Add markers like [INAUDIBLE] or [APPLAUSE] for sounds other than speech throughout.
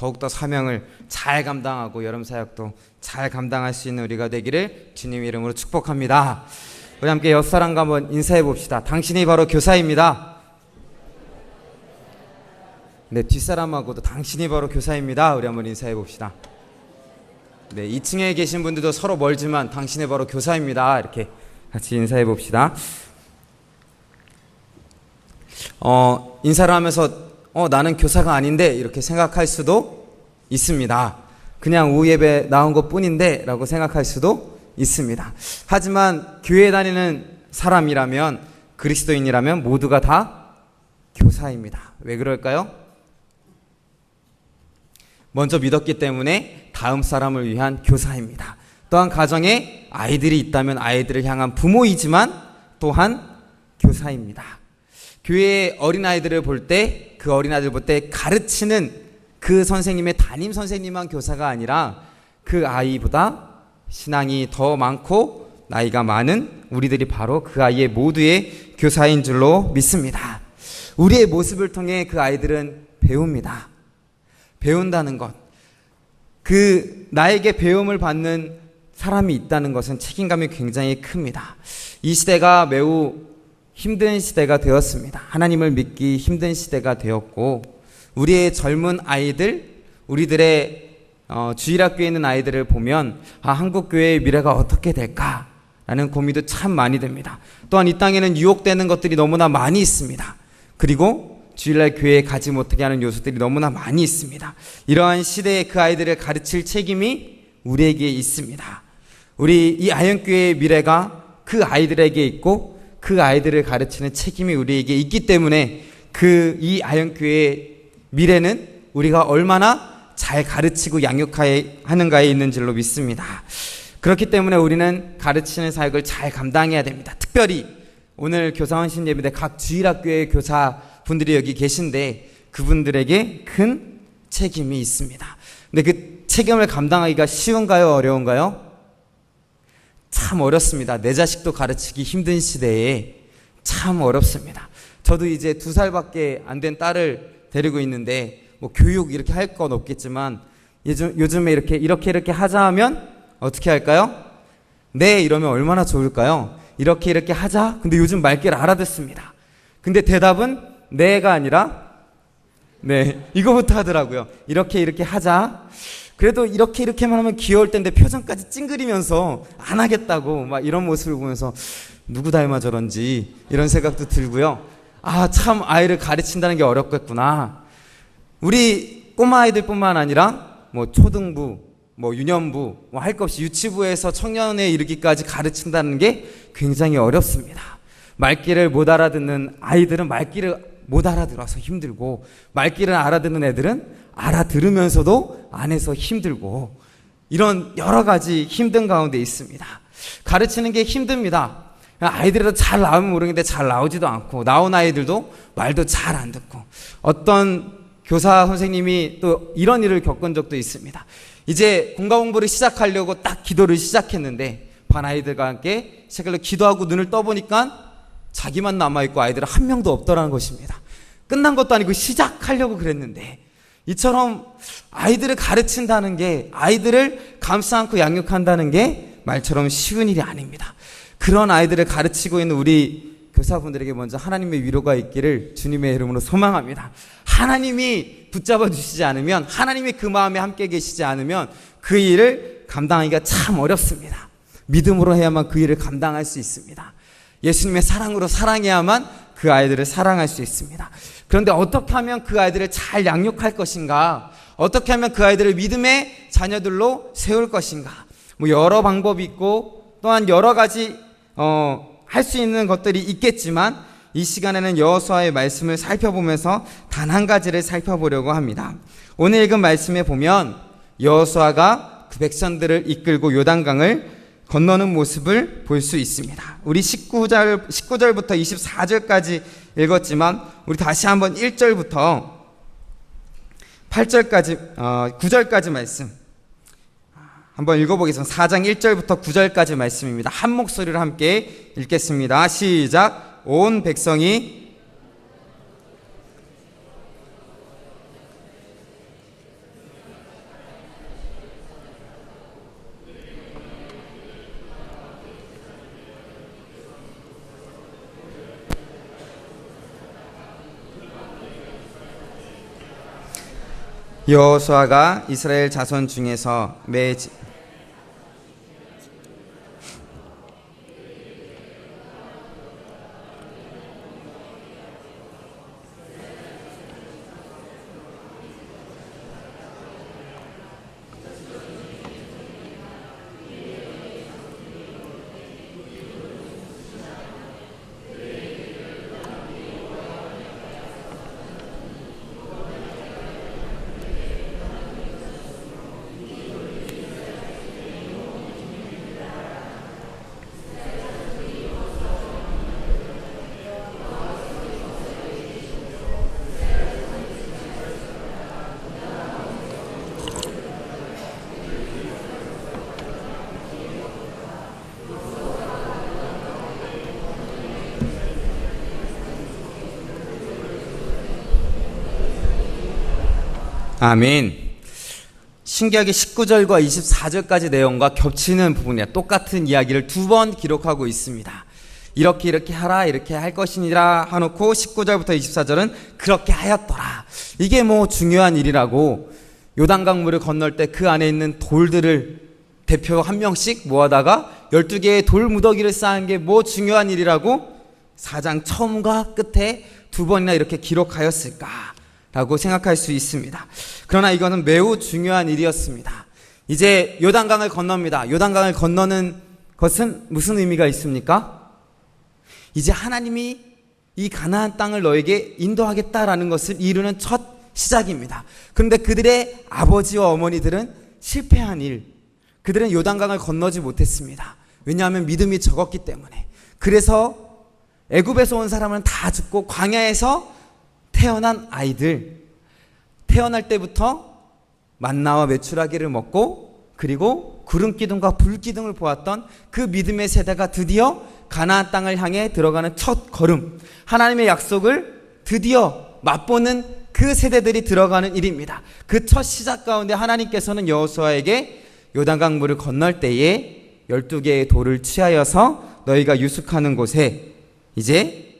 더욱더 사명을 잘 감당하고 여름 사역도 잘 감당할 수 있는 우리가 되기를 주님 이름으로 축복합니다. 우리 함께 옆 사람과 한번 인사해 봅시다. 당신이 바로 교사입니다. 네, 뒷사람하고도 당신이 바로 교사입니다. 우리 한번 인사해 봅시다. 네, 2층에 계신 분들도 서로 멀지만 당신이 바로 교사입니다. 이렇게 같이 인사해 봅시다. 어, 인사를 하면서 어, 나는 교사가 아닌데 이렇게 생각할 수도 있습니다. 그냥 오후 예배 나온 것 뿐인데 라고 생각할 수도 있습니다. 하지만 교회 다니는 사람이라면 그리스도인이라면 모두가 다 교사입니다. 왜 그럴까요? 먼저 믿었기 때문에 다음 사람을 위한 교사입니다. 또한 가정에 아이들이 있다면 아이들을 향한 부모이지만 또한 교사입니다. 교회 어린아이들을 볼 때 그 어린아이들 볼 때 가르치는 그 선생님의 담임 선생님만 교사가 아니라 그 아이보다 신앙이 더 많고 나이가 많은 우리들이 바로 그 아이의 모두의 교사인 줄로 믿습니다. 우리의 모습을 통해 그 아이들은 배웁니다. 배운다는 것. 그 나에게 배움을 받는 사람이 있다는 것은 책임감이 굉장히 큽니다. 이 시대가 매우 힘든 시대가 되었습니다. 하나님을 믿기 힘든 시대가 되었고 우리의 젊은 아이들, 우리들의 어, 주일학교에 있는 아이들을 보면 아, 한국 교회의 미래가 어떻게 될까라는 고민도 참 많이 됩니다. 또한 이 땅에는 유혹되는 것들이 너무나 많이 있습니다. 그리고 주일날 교회에 가지 못하게 하는 요소들이 너무나 많이 있습니다. 이러한 시대에 그 아이들을 가르칠 책임이 우리에게 있습니다. 우리 이 아현교회의 미래가 그 아이들에게 있고 그 아이들을 가르치는 책임이 우리에게 있기 때문에 그 이 아현교회의 미래는 우리가 얼마나 잘 가르치고 양육하는가에 있는 줄로 믿습니다. 그렇기 때문에 우리는 가르치는 사역을 잘 감당해야 됩니다. 특별히 오늘 교사원 신 예배 각 주일학교의 교사 분들이 여기 계신데 그분들에게 큰 책임이 있습니다. 근데 그 책임을 감당하기가 쉬운가요? 어려운가요? 참 어렵습니다. 내 자식도 가르치기 힘든 시대에 참 어렵습니다. 저도 이제 두 살밖에 안 된 딸을 데리고 있는데 뭐 교육 이렇게 할 건 없겠지만 요즘, 요즘에 이렇게 이렇게 이렇게 하자 하면 어떻게 할까요? 네 이러면 얼마나 좋을까요? 이렇게 이렇게 하자. 근데 요즘 말귀를 알아듣습니다. 근데 대답은 네가 아니라 네 이거부터 하더라고요. 이렇게 이렇게 하자. 그래도 이렇게 이렇게만 하면 귀여울 텐데 표정까지 찡그리면서 안 하겠다고 막 이런 모습을 보면서 누구 닮아 저런지 이런 생각도 들고요. 아 참 아이를 가르친다는 게 어렵겠구나. 우리 꼬마 아이들뿐만 아니라 뭐 초등부, 뭐 유년부, 뭐 할 것 없이 유치부에서 청년에 이르기까지 가르친다는 게 굉장히 어렵습니다. 말귀를 못 알아듣는 아이들은 말귀를 못 알아들어서 힘들고 말귀를 알아듣는 애들은 알아들으면서도 안에서 힘들고 이런 여러 가지 힘든 가운데 있습니다. 가르치는 게 힘듭니다. 아이들도 잘 나오면 모르겠는데 잘 나오지도 않고 나온 아이들도 말도 잘 안 듣고 어떤 교사 선생님이 또 이런 일을 겪은 적도 있습니다. 이제 공과 공부를 시작하려고 딱 기도를 시작했는데 반 아이들과 함께 시작을 기도하고 눈을 떠보니까 자기만 남아있고 아이들은 한 명도 없더라는 것입니다. 끝난 것도 아니고 시작하려고 그랬는데 이처럼 아이들을 가르친다는 게 아이들을 감싸 안고 양육한다는 게 말처럼 쉬운 일이 아닙니다. 그런 아이들을 가르치고 있는 우리 교사분들에게 먼저 하나님의 위로가 있기를 주님의 이름으로 소망합니다. 하나님이 붙잡아 주시지 않으면 하나님이 그 마음에 함께 계시지 않으면 그 일을 감당하기가 참 어렵습니다. 믿음으로 해야만 그 일을 감당할 수 있습니다. 예수님의 사랑으로 사랑해야만 그 아이들을 사랑할 수 있습니다. 그런데 어떻게 하면 그 아이들을 잘 양육할 것인가? 어떻게 하면 그 아이들을 믿음의 자녀들로 세울 것인가? 뭐 여러 방법이 있고 또한 여러 가지 어, 할 수 있는 것들이 있겠지만 이 시간에는 여호수아의 말씀을 살펴보면서 단 한 가지를 살펴보려고 합니다. 오늘 읽은 말씀에 보면 여호수아가 그 백성들을 이끌고 요단강을 건너는 모습을 볼 수 있습니다. 우리 19절 19절부터 24절까지 읽었지만 우리 다시 한번 1절부터 8절까지 어, 9절까지 말씀 한번 읽어보겠습니다. 4장 1절부터 9절까지 말씀입니다. 한 목소리로 함께 읽겠습니다. 시작. 온 백성이 여호수아가 이스라엘 자손 중에서 매 아멘. 신기하게 19절과 24절까지 내용과 겹치는 부분이야. 똑같은 이야기를 두 번 기록하고 있습니다. 이렇게 이렇게 하라 이렇게 할 것이니라 하놓고 19절부터 24절은 그렇게 하였더라. 이게 뭐 중요한 일이라고 요단 강 물을 건널 때 그 안에 있는 돌들을 대표 한 명씩 모아다가 12개의 돌 무더기를 쌓은 게 뭐 중요한 일이라고 사장 처음과 끝에 두 번이나 이렇게 기록하였을까? 라고 생각할 수 있습니다. 그러나 이거는 매우 중요한 일이었습니다. 이제 요단강을 건넙니다. 요단강을 건너는 것은 무슨 의미가 있습니까? 이제 하나님이 이 가나안 땅을 너에게 인도하겠다라는 것을 이루는 첫 시작입니다. 그런데 그들의 아버지와 어머니들은 실패한 일, 그들은 요단강을 건너지 못했습니다. 왜냐하면 믿음이 적었기 때문에. 그래서 애굽에서 온 사람은 다 죽고 광야에서 태어난 아이들 태어날 때부터 만나와 메추라기를 먹고 그리고 구름 기둥과 불 기둥을 보았던 그 믿음의 세대가 드디어 가나안 땅을 향해 들어가는 첫 걸음 하나님의 약속을 드디어 맛보는 그 세대들이 들어가는 일입니다. 그 첫 시작 가운데 하나님께서는 여호수아에게 요단강 물을 건널 때에 12개의 돌을 취하여서 너희가 유숙하는 곳에 이제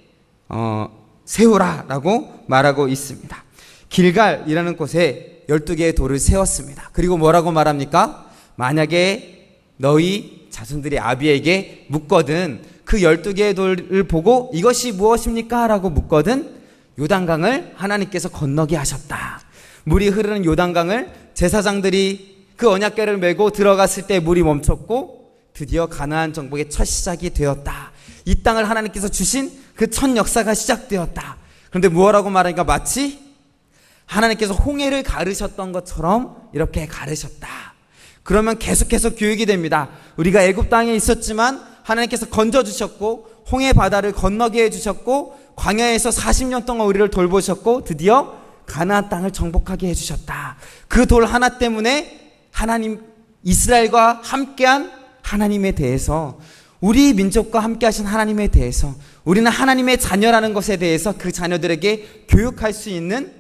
어 세우라라고 말하고 있습니다. 길갈이라는 곳에 12개의 돌을 세웠습니다. 그리고 뭐라고 말합니까? 만약에 너희 자손들이 아비에게 묻거든 그 12개의 돌을 보고 이것이 무엇입니까? 라고 묻거든 요단강을 하나님께서 건너게 하셨다. 물이 흐르는 요단강을 제사장들이 그 언약궤를 메고 들어갔을 때 물이 멈췄고 드디어 가나안 정복의 첫 시작이 되었다. 이 땅을 하나님께서 주신 그 첫 역사가 시작되었다. 그런데 무엇라고 말하니까 마치 하나님께서 홍해를 가르셨던 것처럼 이렇게 가르셨다. 그러면 계속해서 교육이 됩니다. 우리가 애굽 땅에 있었지만 하나님께서 건져 주셨고 홍해 바다를 건너게 해 주셨고 광야에서 40년 동안 우리를 돌보셨고 드디어 가나안 땅을 정복하게 해 주셨다. 그 돌 하나 때문에 하나님 이스라엘과 함께한 하나님에 대해서 우리 민족과 함께 하신 하나님에 대해서 우리는 하나님의 자녀라는 것에 대해서 그 자녀들에게 교육할 수 있는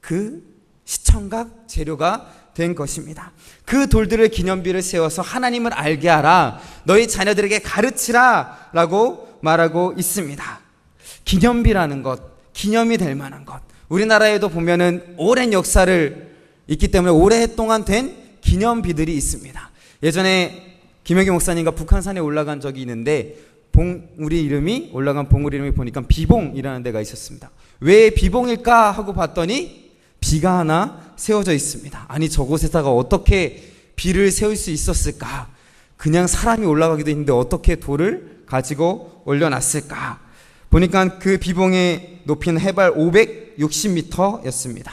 그 시청각 재료가 된 것입니다. 그 돌들을 기념비를 세워서 하나님을 알게 하라. 너희 자녀들에게 가르치라. 라고 말하고 있습니다. 기념비라는 것, 기념이 될 만한 것. 우리나라에도 보면은 오랜 역사를 있기 때문에 오랫동안 된 기념비들이 있습니다. 예전에 김영기 목사님과 북한산에 올라간 적이 있는데 봉 우리 이름이 올라간 봉우리 이름이 보니까 비봉이라는 데가 있었습니다. 왜 비봉일까 하고 봤더니 비가 하나 세워져 있습니다. 아니 저곳에다가 어떻게 비를 세울 수 있었을까? 그냥 사람이 올라가기도 했는데 어떻게 돌을 가지고 올려놨을까? 보니까 그 비봉의 높이는 해발 560m였습니다.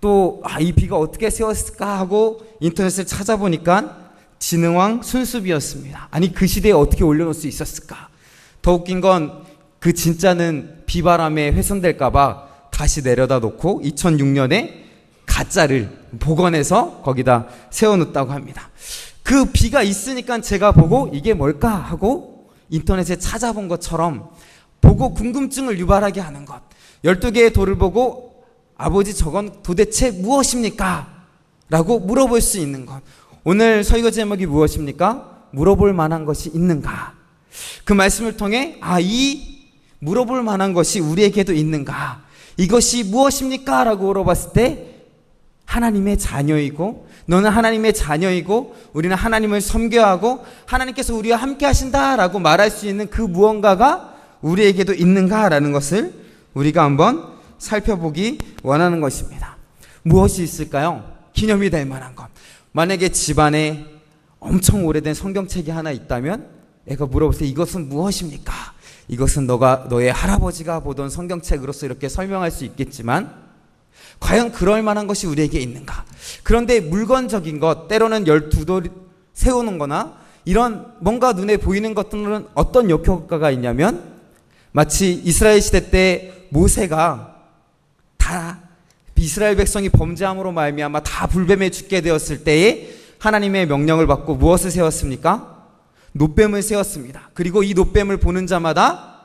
또, 아, 이 비가 어떻게 세웠을까 하고 인터넷을 찾아보니까 진흥왕 순수비였습니다. 아니, 그 시대에 어떻게 올려놓을 수 있었을까? 더 웃긴 건 그 진짜는 비바람에 훼손될까봐 다시 내려다 놓고 2006년에 가짜를 복원해서 거기다 세워놓았다고 합니다. 그 비가 있으니까 제가 보고 이게 뭘까 하고 인터넷에 찾아본 것처럼 보고 궁금증을 유발하게 하는 것. 12개의 돌을 보고 아버지 저건 도대체 무엇입니까? 라고 물어볼 수 있는 것. 오늘 설교 제목이 무엇입니까? 물어볼 만한 것이 있는가? 그 말씀을 통해 아, 이 물어볼 만한 것이 우리에게도 있는가? 이것이 무엇입니까? 라고 물어봤을 때 하나님의 자녀이고 너는 하나님의 자녀이고 우리는 하나님을 섬겨하고 하나님께서 우리와 함께 하신다라고 말할 수 있는 그 무언가가 우리에게도 있는가라는 것을 우리가 한번 살펴보기 원하는 것입니다. 무엇이 있을까요? 기념이 될 만한 것. 만약에 집안에 엄청 오래된 성경책이 하나 있다면 애가 물어보세요. 이것은 무엇입니까? 이것은 너가 너의 할아버지가 보던 성경책으로서 이렇게 설명할 수 있겠지만 과연 그럴 만한 것이 우리에게 있는가? 그런데 물건적인 것, 때로는 열두 돌 세우는 거나 이런 뭔가 눈에 보이는 것들은 어떤 역효과가 있냐면 마치 이스라엘 시대 때 모세가 다 이스라엘 백성이 범죄함으로 말미암아 다 불뱀에 죽게 되었을 때에 하나님의 명령을 받고 무엇을 세웠습니까? 노뱀을 세웠습니다. 그리고 이 노뱀을 보는 자마다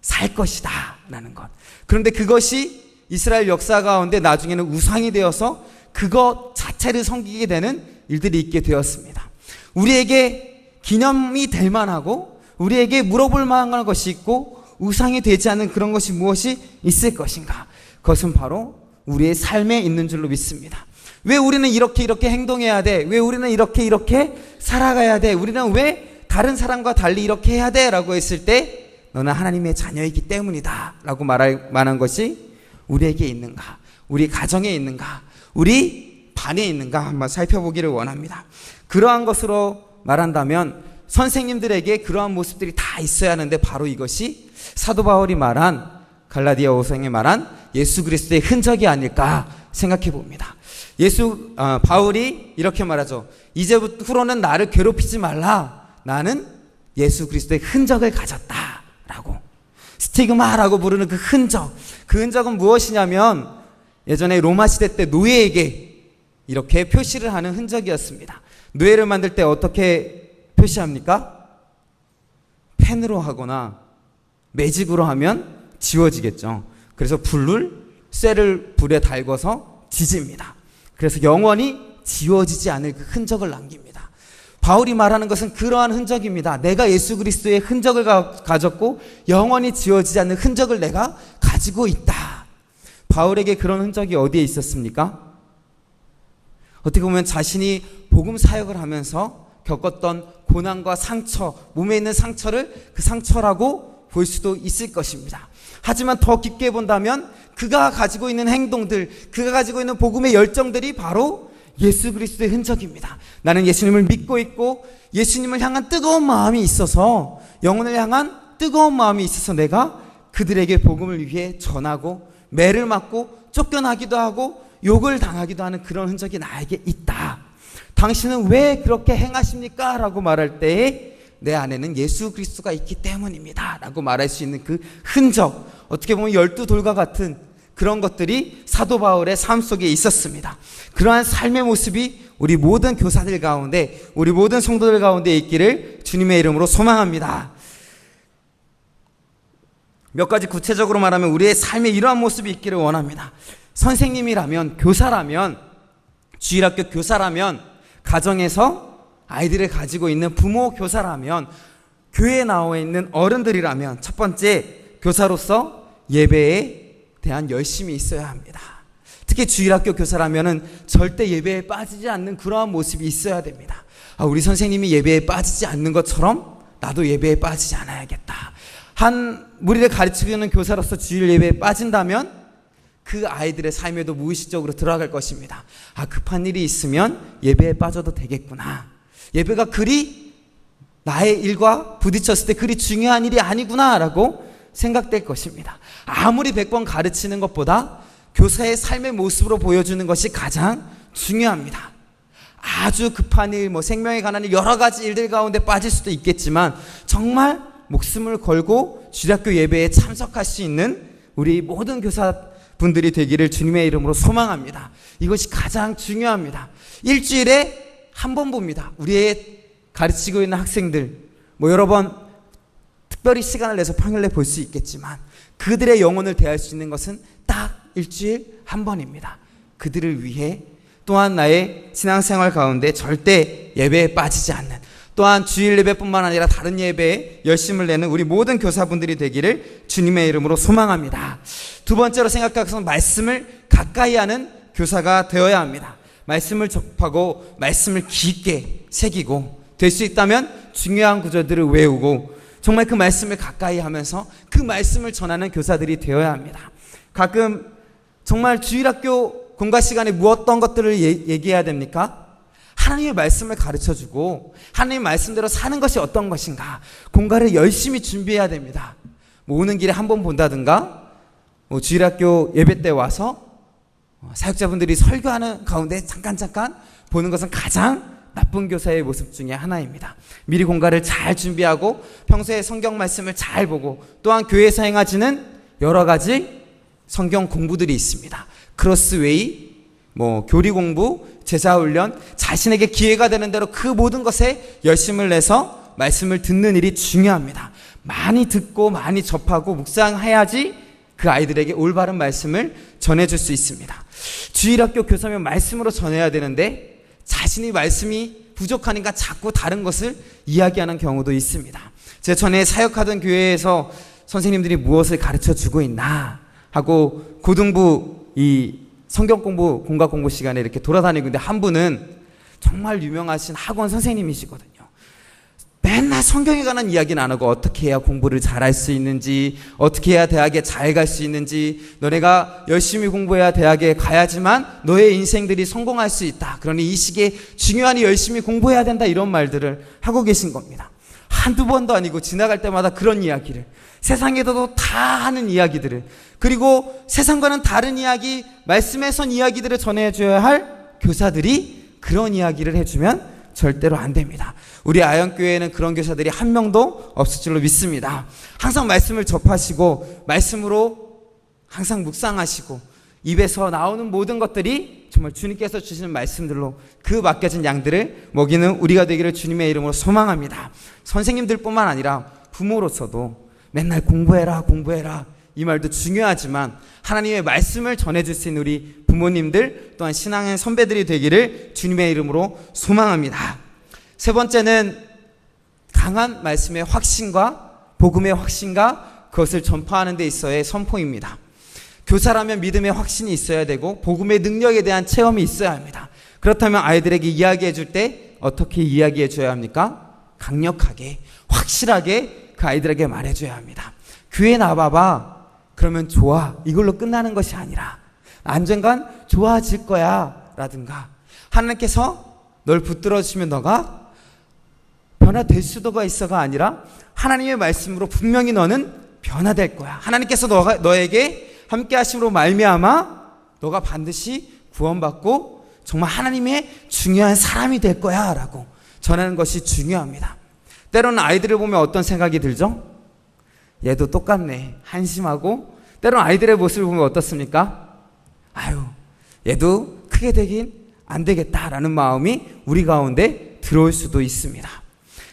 살 것이다 라는 것. 그런데 그것이 이스라엘 역사 가운데 나중에는 우상이 되어서 그것 자체를 섬기게 되는 일들이 있게 되었습니다. 우리에게 기념이 될 만하고 우리에게 물어볼 만한 것이 있고 우상이 되지 않은 그런 것이 무엇이 있을 것인가? 그것은 바로 우리의 삶에 있는 줄로 믿습니다. 왜 우리는 이렇게 이렇게 행동해야 돼? 왜 우리는 이렇게 이렇게 살아가야 돼? 우리는 왜 다른 사람과 달리 이렇게 해야 돼? 라고 했을 때 너는 하나님의 자녀이기 때문이다. 라고 말할 만한 것이 우리에게 있는가? 우리 가정에 있는가? 우리 반에 있는가? 한번 살펴보기를 원합니다. 그러한 것으로 말한다면 선생님들에게 그러한 모습들이 다 있어야 하는데 바로 이것이 사도 바울이 말한 갈라디아 오성이 말한 예수 그리스도의 흔적이 아닐까 생각해 봅니다. 예수 아, 바울이 이렇게 말하죠. 이제부터는 나를 괴롭히지 말라. 나는 예수 그리스도의 흔적을 가졌다라고. 스티그마라고 부르는 그 흔적. 그 흔적은 무엇이냐면 예전에 로마 시대 때 노예에게 이렇게 표시를 하는 흔적이었습니다. 노예를 만들 때 어떻게 표시합니까? 펜으로 하거나 매직으로 하면 지워지겠죠. 그래서 불을 쇠를 불에 달궈서 지집니다. 그래서 영원히 지워지지 않을 그 흔적을 남깁니다. 바울이 말하는 것은 그러한 흔적입니다. 내가 예수 그리스도의 흔적을 가, 졌고 영원히 지워지지 않는 흔적을 내가 가지고 있다. 바울에게 그런 흔적이 어디에 있었습니까? 어떻게 보면 자신이 복음 사역을 하면서 겪었던 고난과 상처, 몸에 있는 상처를 그 상처라고 볼 수도 있을 것입니다. 하지만 더 깊게 본다면 그가 가지고 있는 행동들, 그가 가지고 있는 복음의 열정들이 바로 예수 그리스도의 흔적입니다. 나는 예수님을 믿고 있고 예수님을 향한 뜨거운 마음이 있어서 영혼을 향한 뜨거운 마음이 있어서 내가 그들에게 복음을 위해 전하고 매를 맞고 쫓겨나기도 하고 욕을 당하기도 하는 그런 흔적이 나에게 있다. 당신은 왜 그렇게 행하십니까? 라고 말할 때에 내 안에는 예수 그리스도가 있기 때문입니다. 라고 말할 수 있는 그 흔적. 어떻게 보면 열두 돌과 같은 그런 것들이 사도 바울의 삶 속에 있었습니다. 그러한 삶의 모습이 우리 모든 교사들 가운데, 우리 모든 성도들 가운데 있기를 주님의 이름으로 소망합니다. 몇 가지 구체적으로 말하면 우리의 삶에 이러한 모습이 있기를 원합니다. 선생님이라면, 교사라면, 주일학교 교사라면, 가정에서 아이들을 가지고 있는 부모 교사라면, 교회에 나와 있는 어른들이라면, 첫 번째, 교사로서 예배에 대한 열심이 있어야 합니다. 특히 주일학교 교사라면은 절대 예배에 빠지지 않는 그러한 모습이 있어야 됩니다. 아, 우리 선생님이 예배에 빠지지 않는 것처럼 나도 예배에 빠지지 않아야겠다. 한 무리를 가르치는 교사로서 주일 예배에 빠진다면 그 아이들의 삶에도 무의식적으로 들어갈 것입니다. 아, 급한 일이 있으면 예배에 빠져도 되겠구나. 예배가 그리 나의 일과 부딪혔을 때 그리 중요한 일이 아니구나라고 생각될 것입니다. 아무리 100번 가르치는 것보다 교사의 삶의 모습으로 보여주는 것이 가장 중요합니다. 아주 급한 일, 뭐 생명에 관한 일, 여러 가지 일들 가운데 빠질 수도 있겠지만 정말 목숨을 걸고 주학교 예배에 참석할 수 있는 우리 모든 교사분들이 되기를 주님의 이름으로 소망합니다. 이것이 가장 중요합니다. 일주일에 한 번 봅니다. 우리의 가르치고 있는 학생들, 뭐 여러 번 특별히 시간을 내서 평일에 볼 수 있겠지만 그들의 영혼을 대할 수 있는 것은 딱 일주일 한 번입니다. 그들을 위해 또한 나의 신앙생활 가운데 절대 예배에 빠지지 않는 또한 주일 예배뿐만 아니라 다른 예배에 열심을 내는 우리 모든 교사분들이 되기를 주님의 이름으로 소망합니다. 두 번째로 생각해서 말씀을 가까이 하는 교사가 되어야 합니다. 말씀을 접하고 말씀을 깊게 새기고 될 수 있다면 중요한 구절들을 외우고 정말 그 말씀을 가까이 하면서 그 말씀을 전하는 교사들이 되어야 합니다. 가끔 정말 주일학교 공과 시간에 무엇던 것들을 예, 얘기해야 됩니까? 하나님의 말씀을 가르쳐 주고 하나님의 말씀대로 사는 것이 어떤 것인가 공과를 열심히 준비해야 됩니다. 뭐 오는 길에 한 번 본다든가 뭐 주일학교 예배 때 와서 어, 사역자분들이 설교하는 가운데 잠깐 잠깐 보는 것은 가장 나쁜 교사의 모습 중에 하나입니다. 미리 공과를 잘 준비하고 평소에 성경 말씀을 잘 보고 또한 교회에서 행하지는 여러 가지 성경 공부들이 있습니다. 크로스웨이, 뭐 교리 공부, 제자 훈련, 자신에게 기회가 되는 대로 그 모든 것에 열심을 내서 말씀을 듣는 일이 중요합니다. 많이 듣고 많이 접하고 묵상해야지 그 아이들에게 올바른 말씀을 전해줄 수 있습니다. 주일학교 교사면 말씀으로 전해야 되는데 자신이 말씀이 부족하니까 자꾸 다른 것을 이야기하는 경우도 있습니다. 제가 전에 사역하던 교회에서 선생님들이 무엇을 가르쳐 주고 있나 하고 고등부 이 성경 공부, 공과 공부 시간에 이렇게 돌아다니고 있는데 한 분은 정말 유명하신 학원 선생님이시거든요. 맨날 성경에 관한 이야기는 안 하고 어떻게 해야 공부를 잘할 수 있는지, 어떻게 해야 대학에 잘 갈 수 있는지, 너네가 열심히 공부해야 대학에 가야지만 너의 인생들이 성공할 수 있다. 그러니 이 시기에 중요하니 열심히 공부해야 된다. 이런 말들을 하고 계신 겁니다. 한두 번도 아니고 지나갈 때마다 그런 이야기를, 세상에서도 다 하는 이야기들을, 그리고 세상과는 다른 이야기, 말씀에 선 이야기들을 전해줘야 할 교사들이 그런 이야기를 해주면 절대로 안 됩니다. 우리 아영교회에는 그런 교사들이 한 명도 없을 줄로 믿습니다. 항상 말씀을 접하시고, 말씀으로 항상 묵상하시고, 입에서 나오는 모든 것들이 정말 주님께서 주시는 말씀들로 그 맡겨진 양들을 먹이는 우리가 되기를 주님의 이름으로 소망합니다. 선생님들뿐만 아니라 부모로서도 맨날 공부해라, 공부해라. 이 말도 중요하지만 하나님의 말씀을 있는 우리 부모님들 또한 신앙의 선배들이 되기를 주님의 이름으로 소망합니다. 세 번째는 강한 말씀의 확신과 복음의 확신과 그것을 전파하는 데 있어의 선포입니다. 교사라면 믿음의 확신이 있어야 되고 복음의 능력에 대한 체험이 있어야 합니다. 그렇다면 아이들에게 이야기해 줄 때 어떻게 이야기해 줘야 합니까? 강력하게, 확실하게 그 아이들에게 말해 줘야 합니다. 교회 나와봐. 그러면 좋아. 이걸로 끝나는 것이 아니라 언젠간 좋아질 거야. 라든가 하나님께서 널 붙들어 주시면 너가 변화될 수도가 있어가 아니라 하나님의 말씀으로 분명히 너는 변화될 거야. 하나님께서 너가 너에게 함께 하심으로 말미암아 너가 반드시 구원받고 정말 하나님의 중요한 사람이 될 거야라고 전하는 것이 중요합니다. 때로는 아이들을 보면 어떤 생각이 들죠? 얘도 똑같네. 한심하고 때로는 아이들의 모습을 보면 어떻습니까? 아유, 얘도 크게 되긴 안 되겠다라는 마음이 우리 가운데 들어올 수도 있습니다.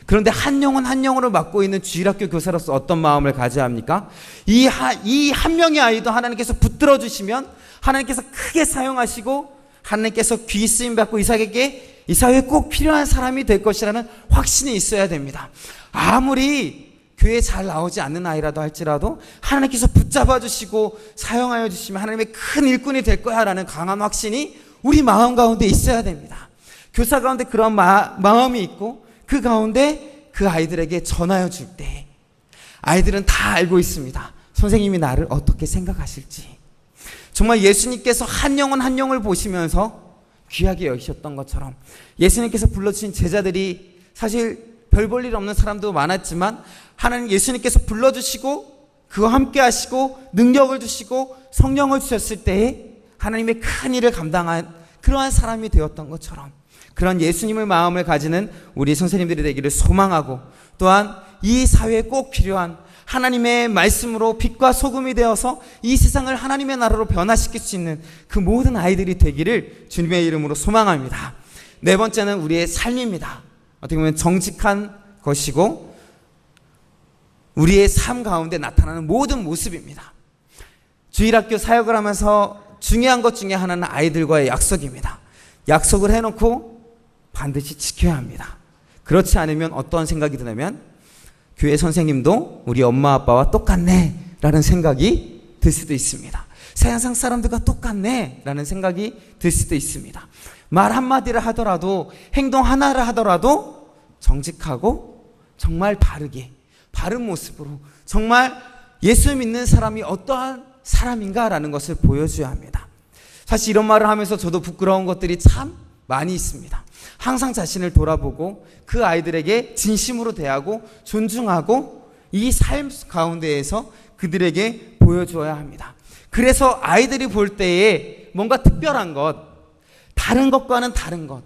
그런데 한 영혼 한 영혼을 맡고 있는 주일학교 교사로서 어떤 마음을 가져야 합니까? 이 한 명의 아이도 하나님께서 붙들어 주시면 하나님께서 크게 사용하시고 하나님께서 귀 쓰임 받고 이삭에게 이 사회에 꼭 필요한 사람이 될 것이라는 확신이 있어야 됩니다. 아무리 교회 잘 나오지 않는 아이라도 할지라도 하나님께서 붙잡아 주시고 사용하여 주시면 하나님의 큰 일꾼이 될 거야라는 강한 확신이 우리 마음 가운데 있어야 됩니다. 교사 가운데 그런 마, 마음이 있고 그 가운데 그 아이들에게 전하여 줄 때 아이들은 다 알고 있습니다. 선생님이 나를 어떻게 생각하실지. 정말 예수님께서 한 영혼 한 영을 보시면서 귀하게 여기셨던 것처럼 예수님께서 불러주신 제자들이 사실 별 볼 일 없는 사람도 많았지만 하나님 예수님께서 불러주시고 그와 함께 하시고 능력을 주시고 성령을 주셨을 때에 하나님의 큰 일을 감당한 그러한 사람이 되었던 것처럼 그런 예수님의 마음을 가지는 우리 선생님들이 되기를 소망하고 또한 이 사회에 꼭 필요한 하나님의 말씀으로 빛과 소금이 되어서 이 세상을 하나님의 나라로 변화시킬 수 있는 그 모든 아이들이 되기를 주님의 이름으로 소망합니다. 네 번째는 우리의 삶입니다. 어떻게 보면 정직한 것이고 우리의 삶 가운데 나타나는 모든 모습입니다. 주일학교 사역을 하면서 중요한 것 중에 하나는 아이들과의 약속입니다. 약속을 해놓고 반드시 지켜야 합니다. 그렇지 않으면 어떤 생각이 드냐면 교회 선생님도 우리 엄마 아빠와 똑같네 라는 생각이 들 수도 있습니다. 세상 사람들과 똑같네 라는 생각이 들 수도 있습니다. 말 한마디를 하더라도 행동 하나를 하더라도 정직하고 정말 바르게 바른 모습으로 정말 예수 믿는 사람이 어떠한 사람인가라는 것을 보여줘야 합니다. 사실 이런 말을 하면서 저도 부끄러운 것들이 참 많이 있습니다. 항상 자신을 돌아보고 그 아이들에게 진심으로 대하고 존중하고 이 삶 가운데에서 그들에게 보여줘야 합니다. 그래서 아이들이 볼 때에 뭔가 특별한 것, 다른 것과는 다른 것.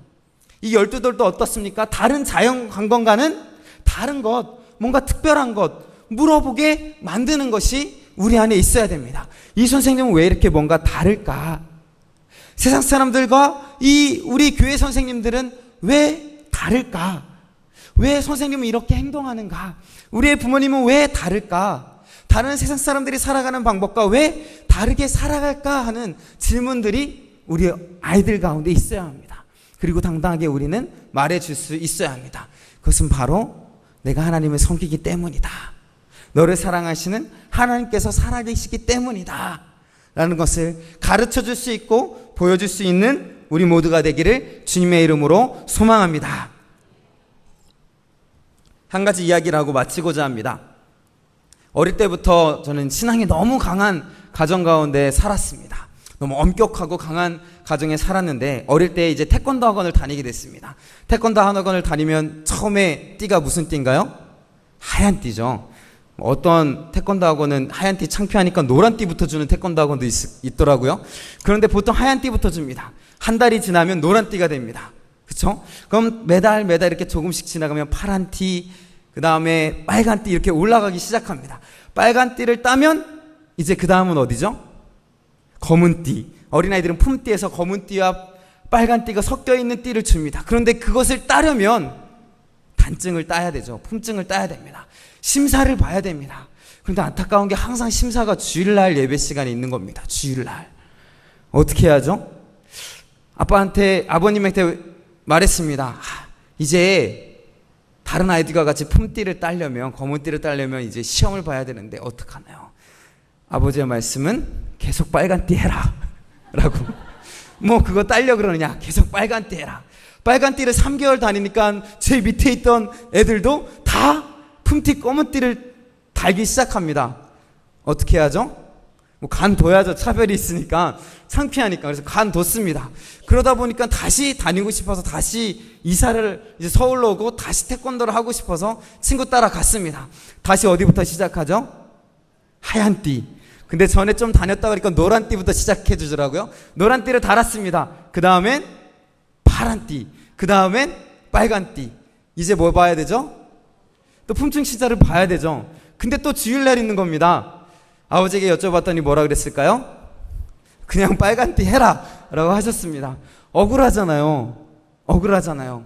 이 열두들도 어떻습니까? 다른 자연 관광과는 다른 것, 뭔가 특별한 것, 물어보게 만드는 것이 우리 안에 있어야 됩니다. 이 선생님은 왜 이렇게 뭔가 다를까? 세상 사람들과 이 우리 교회 선생님들은 왜 다를까? 왜 선생님은 이렇게 행동하는가? 우리의 부모님은 왜 다를까? 다른 세상 사람들이 살아가는 방법과 왜 다르게 살아갈까 하는 질문들이 우리 아이들 가운데 있어야 합니다. 그리고 당당하게 우리는 말해줄 수 있어야 합니다. 그것은 바로 내가 하나님을 섬기기 때문이다. 너를 사랑하시는 하나님께서 살아계시기 때문이다. 라는 것을 가르쳐 줄 수 있고 보여줄 수 있는 우리 모두가 되기를 주님의 이름으로 소망합니다. 한 가지 이야기를 하고 마치고자 합니다. 어릴 때부터 저는 신앙이 너무 강한 가정 가운데 살았습니다. 너무 엄격하고 강한 가정에 살았는데 어릴 때 이제 태권도 학원을 다니게 됐습니다. 태권도 학원을 다니면 처음에 띠가 무슨 띠인가요? 하얀 띠죠. 어떤 태권도 학원은 하얀 띠 창피하니까 노란 띠부터 주는 태권도 학원도 있, 더라고요 그런데 보통 하얀 띠부터 줍니다. 한 달이 지나면 노란 띠가 됩니다. 그렇죠? 그럼 매달 매달 이렇게 조금씩 지나가면 파란 띠, 그 다음에 빨간 띠 이렇게 올라가기 시작합니다. 빨간 띠를 따면 이제 그 다음은 어디죠? 검은 띠. 어린아이들은 품띠에서 검은 띠와 빨간 띠가 섞여 있는 띠를 줍니다. 그런데 그것을 따려면 단증을 따야 되죠. 품증을 따야 됩니다. 심사를 봐야 됩니다. 그런데 안타까운 게 항상 심사가 주일날 예배 시간에 있는 겁니다. 주일날. 어떻게 해야죠? 아빠한테, 아버님한테 말했습니다. 아, 이제 다른 아이들과 같이 품띠를 따려면, 검은띠를 따려면 이제 시험을 봐야 되는데 어떡하나요? 아버지의 말씀은 계속 빨간띠 해라. [LAUGHS] 라고. 뭐 그거 딸려 그러느냐? 계속 빨간띠 해라. 빨간띠를 3개월 다니니까 제 밑에 있던 애들도 다 품티 검은 띠를 달기 시작합니다. 어떻게 해야죠? 뭐 간 둬야죠. 차별이 있으니까 창피하니까 그래서 간 뒀습니다. 그러다 보니까 다시 다니고 싶어서 다시 이사를 이제 서울로 오고 다시 태권도를 하고 싶어서 친구 따라 갔습니다. 다시 어디부터 시작하죠? 하얀 띠. 근데 전에 좀 다녔다 그러니까 노란 띠부터 시작해 주더라고요. 노란 띠를 달았습니다. 그 다음엔 파란 띠. 그 다음엔 빨간 띠. 이제 뭐 봐야 되죠? 또 품증 시자를 봐야 되죠. 근데 또 주일날 있는 겁니다. 아버지에게 여쭤봤더니 뭐라 그랬을까요? 그냥 빨간띠 해라! 라고 하셨습니다. 억울하잖아요. 억울하잖아요.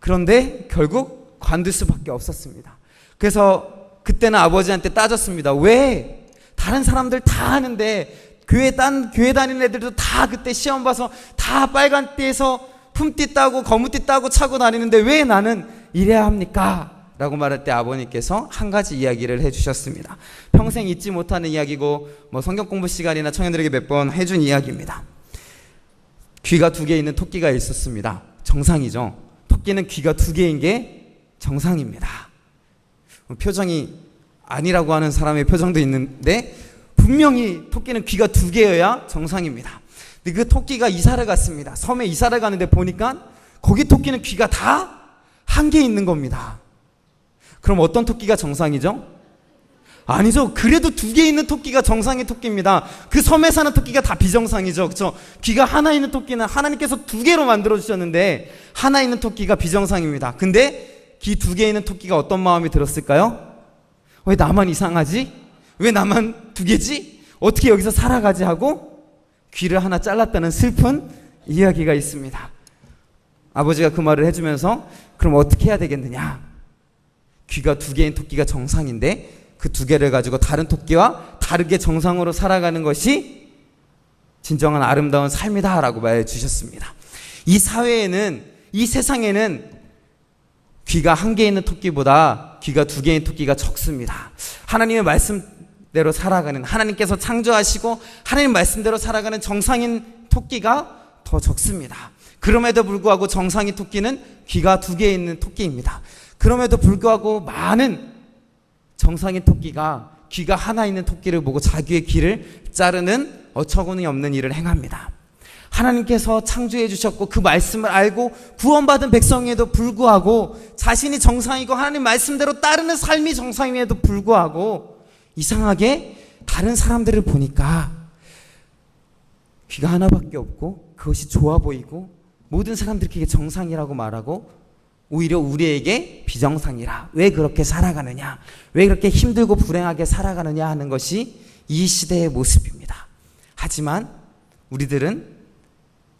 그런데 결국 관둘 수밖에 없었습니다. 그래서 그때는 아버지한테 따졌습니다. 왜? 다른 사람들 다 하는데 교회 딴 교회 다니는 애들도 다 그때 시험 봐서 다 빨간 띠에서 품띠 따고 검은띠 따고 차고 다니는데 왜 나는 이래야 합니까? 라고 말할 때 아버님께서 한 가지 이야기를 해주셨습니다. 평생 잊지 못하는 이야기고, 뭐 성경 공부 시간이나 청년들에게 몇 번 해준 이야기입니다. 귀가 두 개 있는 토끼가 있었습니다. 정상이죠. 토끼는 귀가 두 개인 게 정상입니다. 표정이 아니라고 하는 사람의 표정도 있는데, 분명히 토끼는 귀가 두 개여야 정상입니다. 근데 그 토끼가 이사를 갔습니다. 섬에 이사를 가는데 보니까 거기 토끼는 귀가 다 한 개 있는 겁니다. 그럼 어떤 토끼가 정상이죠? 아니죠. 그래도 두 개 있는 토끼가 정상의 토끼입니다. 그 섬에 사는 토끼가 다 비정상이죠. 그렇죠? 귀가 하나 있는 토끼는 하나님께서 두 개로 만들어 주셨는데 하나 있는 토끼가 비정상입니다. 근데 귀 두 개 있는 토끼가 어떤 마음이 들었을까요? 왜 나만 이상하지? 왜 나만 두 개지? 어떻게 여기서 살아가지 하고 귀를 하나 잘랐다는 슬픈 이야기가 있습니다. 아버지가 그 말을 해주면서 그럼 어떻게 해야 되겠느냐? 귀가 두 개인 토끼가 정상인데 그 두 개를 가지고 다른 토끼와 다르게 정상으로 살아가는 것이 진정한 아름다운 삶이다라고 말해 주셨습니다. 이 사회에는 이 세상에는 귀가 한 개 있는 토끼보다 귀가 두 개인 토끼가 적습니다. 하나님의 말씀대로 대로 살아가는 하나님께서 창조하시고 하나님 말씀대로 살아가는 정상인 토끼가 더 적습니다. 그럼에도 불구하고 정상인 토끼는 귀가 두 개 있는 토끼입니다. 그럼에도 불구하고 많은 정상인 토끼가 귀가 하나 있는 토끼를 보고 자기의 귀를 자르는 어처구니 없는 일을 행합니다. 하나님께서 창조해 주셨고 그 말씀을 알고 구원받은 백성에도 불구하고 자신이 정상이고 하나님 말씀대로 따르는 삶이 정상임에도 불구하고 이상하게 다른 사람들을 보니까 귀가 하나밖에 없고 그것이 좋아 보이고 모든 사람들이 그게 정상이라고 말하고 오히려 우리에게 비정상이라 왜 그렇게 살아가느냐 왜 그렇게 힘들고 불행하게 살아가느냐 하는 것이 이 시대의 모습입니다. 하지만 우리들은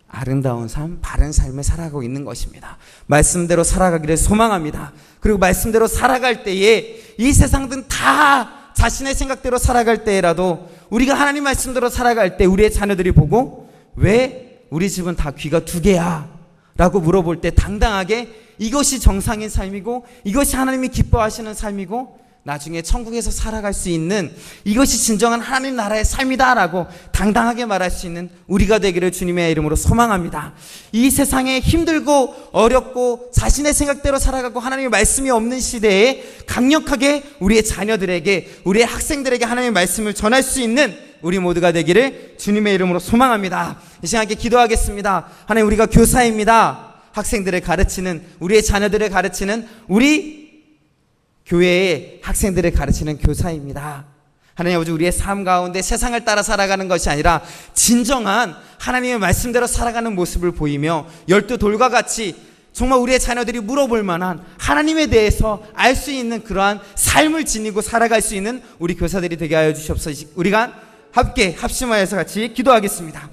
아름다운 삶, 바른 삶을 살아가고 있는 것입니다. 말씀대로 살아가기를 소망합니다. 그리고 말씀대로 살아갈 때에 이 세상은 다 자신의 생각대로 살아갈 때라도 우리가 하나님 말씀대로 살아갈 때 우리의 자녀들이 보고 왜 우리 집은 다 귀가 두 개야? 라고 물어볼 때 당당하게 이것이 정상인 삶이고 이것이 하나님이 기뻐하시는 삶이고 나중에 천국에서 살아갈 수 있는 이것이 진정한 하나님 나라의 삶이다라고 당당하게 말할 수 있는 우리가 되기를 주님의 이름으로 소망합니다. 이 세상에 힘들고 어렵고 자신의 생각대로 살아가고 하나님의 말씀이 없는 시대에 강력하게 우리의 자녀들에게 우리의 학생들에게 하나님의 말씀을 전할 수 있는 우리 모두가 되기를 주님의 이름으로 소망합니다. 이 시간에 기도하겠습니다. 하나님 우리가 교사입니다. 학생들을 가르치는 우리의 자녀들을 가르치는 우리 교회의 학생들을 가르치는 교사입니다. 하나님 아버지 우리의 삶 가운데 세상을 따라 살아가는 것이 아니라 진정한 하나님의 말씀대로 살아가는 모습을 보이며 열두 돌과 같이 정말 우리의 자녀들이 물어볼 만한 하나님에 대해서 알 수 있는 그러한 삶을 지니고 살아갈 수 있는 우리 교사들이 되게 하여 주시옵소서. 우리가 함께 합심하여서 같이 기도하겠습니다.